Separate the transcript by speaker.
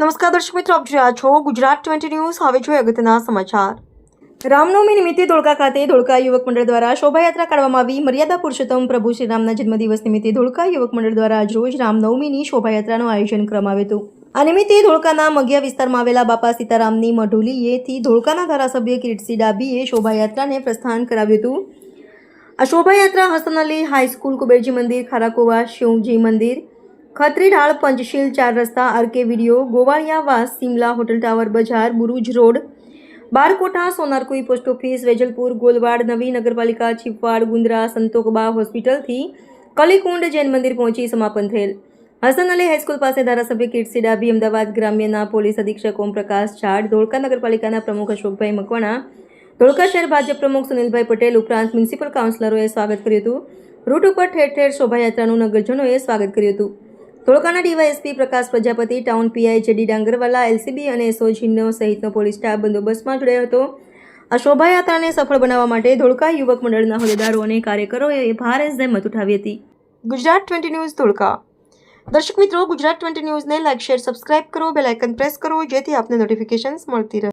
Speaker 1: નમસ્કાર દર્શક મિત્રો, આપ જોયા છો ગુજરાત ટ્વેન્ટી ન્યૂઝ. હવે જોઈએ અગત્યના સમાચાર. રામનવમી નિમિત્તે ધોળકા ખાતે ધોળકા યુવક મંડળ દ્વારા શોભાયાત્રા કાઢવામાં આવી. મર્યાદા પુરુષોત્તમ પ્રભુ શ્રી રામના જન્મદિવસ નિમિત્તે ધોળકા યુવક મંડળ દ્વારા આજરોજ રામનવમીની શોભાયાત્રાનું આયોજન કરવામાં આવ્યું હતું. આ નિમિત્તે ધોળકાના મગિયા વિસ્તારમાં આવેલા બાપા સીતારામની મઢોલીએથી ધોળકાના ધારાસભ્ય કિરીટસિંહ ડાબીએ શોભાયાત્રાને પ્રસ્થાન કરાવ્યું હતું. આ શોભાયાત્રા હસન અલી હાઈસ્કૂલ કુબેરજી મંદિર, ખારાકોવા શિવજી મંદિર ખત્રીઢાળ પંચશીલ ચાર રસ્તા RK video Govaliyavas Simla hotel tower બજાર, Buruj road Barkota Sonarkui post office, Vejalpur, Golwad, નવી નગરપાલિકા ચીપવાડ ગુંદરા, સંતોકબા હોસ્પિટલથી કલીકુંડ જૈન મંદિર પહોંચી સમાપન થયેલ. હસન અલી હાઈસ્કૂલ પાસે ધારાસભ્ય કીર્તિ ડાભી, અમદાવાદ ગ્રામ્યના પોલીસ અધિક્ષક ઓમપ્રકાશ ઝાડ, ધોળકા નગરપાલિકાના પ્રમુખ અશોકભાઈ મકવાણા, ધોળકા શહેર ભાજપ પ્રમુખ સુનિલભાઈ પટેલ, ઉપરાંત મ્યુનિસિપલ કાઉન્સિલરોએ સ્વાગત કર્યું હતું. રૂટ ઉપર ઠેર ઠેર શોભાયાત્રાનું નગરજનોએ સ્વાગત કર્યું હતું. ધોળકાના DYSP Prakash Prajapati, town PI JD Dangarwala, LCB અને એસઓજીનો સહિતનો પોલીસ સ્ટાફ બંદોબસ્તમાં જોડાયો હતો. આ શોભાયાત્રાને સફળ બનાવવા માટે ધોળકા યુવક મંડળના હોદ્દેદારો અને કાર્યકરોએ ભારે જહેમત ઉઠાવી હતી. Gujarat twenty news Dholka. દર્શક મિત્રો, ગુજરાત ટ્વેન્ટી ન્યૂઝને લાઇક શેર, સબસ્ક્રાઇબ કરો, બેલ આઇકન પ્રેસ કરો, જેથી આપને નોટિફિકેશન્સ મળતી રહે.